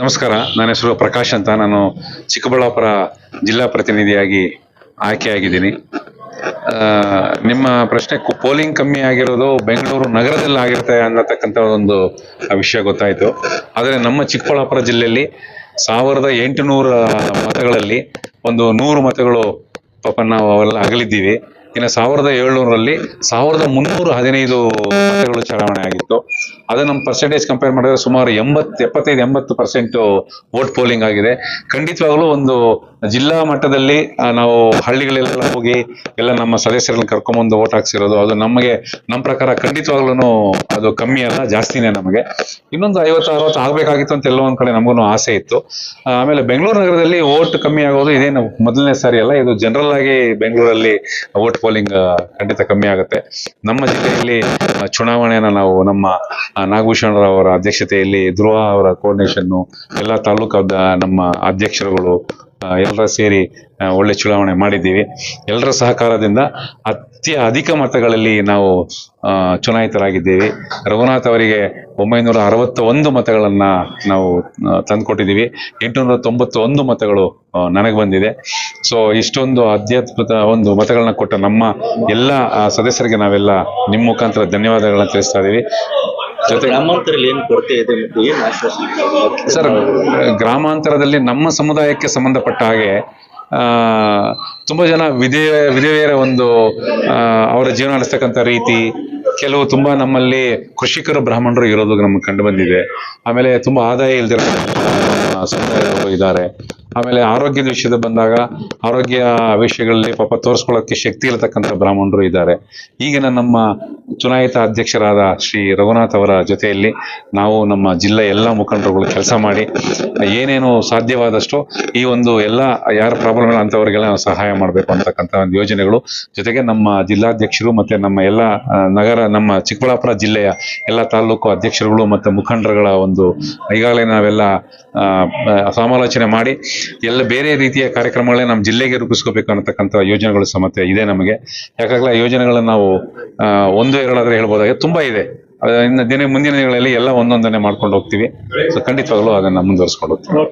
ನಮಸ್ಕಾರ. ನನ್ನ ಹೆಸರು ಪ್ರಕಾಶ್ ಅಂತ. ನಾನು ಚಿಕ್ಕಬಳ್ಳಾಪುರ ಜಿಲ್ಲಾ ಪ್ರತಿನಿಧಿಯಾಗಿ ಆಯ್ಕೆಯಾಗಿದ್ದೀನಿ. ನಿಮ್ಮ ಪ್ರಶ್ನೆ ಪೋಲಿಂಗ್ ಕಮ್ಮಿ ಆಗಿರೋದು ಬೆಂಗಳೂರು ನಗರದಲ್ಲಿ ಆಗಿರುತ್ತೆ ಅನ್ನತಕ್ಕಂಥ ಒಂದು ವಿಷಯ ಗೊತ್ತಾಯಿತು. ಆದರೆ ನಮ್ಮ ಚಿಕ್ಕಬಳ್ಳಾಪುರ ಜಿಲ್ಲೆಯಲ್ಲಿ ಸಾವಿರದ ಎಂಟುನೂರ ಮತಗಳಲ್ಲಿ ಒಂದು ನೂರು ಮತಗಳು ಪಾಪ ನಾವು ಅವೆಲ್ಲ ಅಗಲಿದ್ದೀವಿ. ಇನ್ನು ಸಾವಿರದ ಏಳ್ನೂರಲ್ಲಿ ಸಾವಿರದ ಮುನ್ನೂರ ಹದಿನೈದು ಮತಗಳು ಚಲಾವಣೆ ಆಗಿತ್ತು. ಅದು ನಮ್ಮ ಪರ್ಸೆಂಟೇಜ್ ಕಂಪೇರ್ ಮಾಡಿದ್ರೆ ಸುಮಾರು ಎಂಬತ್ತು, ಎಪ್ಪತ್ತೈದು, ಎಂಬತ್ತು ಪರ್ಸೆಂಟ್ ವೋಟ್ ಪೋಲಿಂಗ್ ಆಗಿದೆ. ಖಂಡಿತವಾಗ್ಲೂ ಒಂದು ಜಿಲ್ಲಾ ಮಟ್ಟದಲ್ಲಿ ನಾವು ಹಳ್ಳಿಗಳೆಲ್ಲ ಹೋಗಿ ಎಲ್ಲ ನಮ್ಮ ಸದಸ್ಯರನ್ನ ಕರ್ಕೊಂಬಂದು ವೋಟ್ ಹಾಕ್ಸಿರೋದು, ಅದು ನಮಗೆ, ನಮ್ಮ ಪ್ರಕಾರ ಖಂಡಿತವಾಗ್ಲೂ ಅದು ಕಮ್ಮಿ ಅಲ್ಲ, ಜಾಸ್ತಿನೇ ನಮಗೆ. ಇನ್ನೊಂದು ಐವತ್ತು, ಅರವತ್ತು ಆಗಬೇಕಾಗಿತ್ತು ಅಂತ ಎಲ್ಲೋ ಒಂದ್ ಕಡೆ ನಮಗೂ ಆಸೆ ಇತ್ತು. ಆಮೇಲೆ ಬೆಂಗಳೂರು ನಗರದಲ್ಲಿ ವೋಟ್ ಕಮ್ಮಿ ಆಗೋದು ಇದೇನು ಮೊದಲನೇ ಸಾರಿ ಅಲ್ಲ, ಇದು ಜನರಲ್ ಆಗಿ ಬೆಂಗಳೂರಲ್ಲಿ ವೋಟ್ ಪೋಲಿಂಗ್ ಖಂಡಿತ ಕಮ್ಮಿ ಆಗುತ್ತೆ. ನಮ್ಮ ಜಿಲ್ಲೆಯಲ್ಲಿ ಚುನಾವಣೆಯನ್ನು ನಾವು ನಮ್ಮ ಆ, ಅವರ ಅಧ್ಯಕ್ಷತೆಯಲ್ಲಿ ಧ್ರುವ ಅವರ ಕೋರ್ಡಿನೇಷನ್ ಎಲ್ಲ ತಾಲೂಕಾದ ನಮ್ಮ ಅಧ್ಯಕ್ಷರುಗಳು ಎಲ್ಲರ ಸೇರಿ ಒಳ್ಳೆ ಚುನಾವಣೆ ಮಾಡಿದ್ದೀವಿ. ಎಲ್ಲರ ಸಹಕಾರದಿಂದ ಅತ್ಯ ಅಧಿಕ ಮತಗಳಲ್ಲಿ ನಾವು ಚುನಾಯಿತರಾಗಿದ್ದೀವಿ. ರಘುನಾಥ್ ಅವರಿಗೆ ಒಂಬೈನೂರ ಅರವತ್ತ ಒಂದು ಮತಗಳನ್ನು ನಾವು ತಂದುಕೊಟ್ಟಿದ್ದೀವಿ. ಎಂಟುನೂರ ತೊಂಬತ್ತೊಂದು ಮತಗಳು ನನಗೆ ಬಂದಿದೆ. ಸೊ ಇಷ್ಟೊಂದು ಅತ್ಯದ್ಭುತ ಒಂದು ಮತಗಳನ್ನ ಕೊಟ್ಟ ನಮ್ಮ ಎಲ್ಲ ಸದಸ್ಯರಿಗೆ ನಾವೆಲ್ಲ ನಿಮ್ಮ ಮುಖಾಂತರ ಧನ್ಯವಾದಗಳನ್ನ ತಿಳಿಸ್ತಾ ಇದೀವಿ ಜೊತೆಗೆ ಗ್ರಾಮಾಂತರಲ್ಲಿ ಏನ್ ಕೊರತೆ ಇದೆ ಮತ್ತು ಏನ್ ಆಶ್ವಾಸನೆ ಸರ್ ಗ್ರಾಮಾಂತರದಲ್ಲಿ ನಮ್ಮ ಸಮುದಾಯಕ್ಕೆ ಸಂಬಂಧಪಟ್ಟ ಹಾಗೆ ತುಂಬ ತುಂಬಾ ಜನ ವಿಧೇಯ ವಿಧೇಯರ ಒಂದು ಅವರ ಜೀವನ ನಡೆಸ್ತಕ್ಕಂಥ ರೀತಿ ಕೆಲವು ತುಂಬಾ ನಮ್ಮಲ್ಲಿ ಕೃಷಿಕರು ಬ್ರಾಹ್ಮಣರು ಇರೋದು ನಮ್ಗೆ ಕಂಡು ಬಂದಿದೆ. ಆಮೇಲೆ ತುಂಬಾ ಆದಾಯ ಇಲ್ದಿರೋ ಸಮುದಾಯದವರು ಇದ್ದಾರೆ. ಆಮೇಲೆ ಆರೋಗ್ಯದ ವಿಷಯದ ಬಂದಾಗ ಆರೋಗ್ಯ ವಿಷಯಗಳಲ್ಲಿ ಪಾಪ ತೋರಿಸ್ಕೊಳ್ಳೋಕೆ ಶಕ್ತಿ ಇರತಕ್ಕಂಥ ಬ್ರಾಹ್ಮಣರು ಇದ್ದಾರೆ. ಈಗಿನ ನಮ್ಮ ಚುನಾಯಿತ ಅಧ್ಯಕ್ಷರಾದ ಶ್ರೀ ರಘುನಾಥ್ ಅವರ ಜೊತೆಯಲ್ಲಿ ನಾವು ನಮ್ಮ ಜಿಲ್ಲೆ ಎಲ್ಲ ಮುಖಂಡರುಗಳು ಕೆಲಸ ಮಾಡಿ ಏನೇನು ಸಾಧ್ಯವಾದಷ್ಟು ಈ ಒಂದು ಎಲ್ಲ ಯಾರ ಪ್ರಾಬ್ಲಮ್ ಇಲ್ಲ ಅಂಥವ್ರಿಗೆಲ್ಲ ನಾವು ಸಹಾಯ ಮಾಡಬೇಕು ಅಂತಕ್ಕಂಥ ಒಂದು ಯೋಜನೆಗಳು ಜೊತೆಗೆ ನಮ್ಮ ಜಿಲ್ಲಾಧ್ಯಕ್ಷರು ಮತ್ತೆ ನಮ್ಮ ಎಲ್ಲ ನಗರ, ನಮ್ಮ ಚಿಕ್ಕಬಳ್ಳಾಪುರ ಜಿಲ್ಲೆಯ ಎಲ್ಲ ತಾಲೂಕು ಅಧ್ಯಕ್ಷರುಗಳು ಮತ್ತು ಮುಖಂಡರುಗಳ ಒಂದು ಈಗಾಗಲೇ ನಾವೆಲ್ಲ ಸಮಾಲೋಚನೆ ಮಾಡಿ ಎಲ್ಲ ಬೇರೆ ರೀತಿಯ ಕಾರ್ಯಕ್ರಮಗಳೇ ನಮ್ಮ ಜಿಲ್ಲೆಗೆ ರೂಪಿಸ್ಕೋಬೇಕು ಅನ್ನತಕ್ಕಂಥ ಯೋಜನೆಗಳು ಸಮತೆ ಇದೆ ನಮಗೆ. ಯಾಕಾಗಲೇ ಆ ಯೋಜನೆಗಳನ್ನ ನಾವು ಒಂದು ಎರಡಾದ್ರೆ ಹೇಳ್ಬೋದಾಗಿದೆ ತುಂಬಾ ಇದೆ. ಇನ್ನು ದಿನ ಮುಂದಿನ ದಿನಗಳಲ್ಲಿ ಎಲ್ಲ ಒಂದೊಂದನ್ನೇ ಮಾಡ್ಕೊಂಡು ಹೋಗ್ತೀವಿ. ಸೊ ಖಂಡಿತವಾಗ್ಲೂ ಅದನ್ನು ಮುಂದುವರಿಸ್ಕೊಂಡು ಹೋಗ್ತೀವಿ.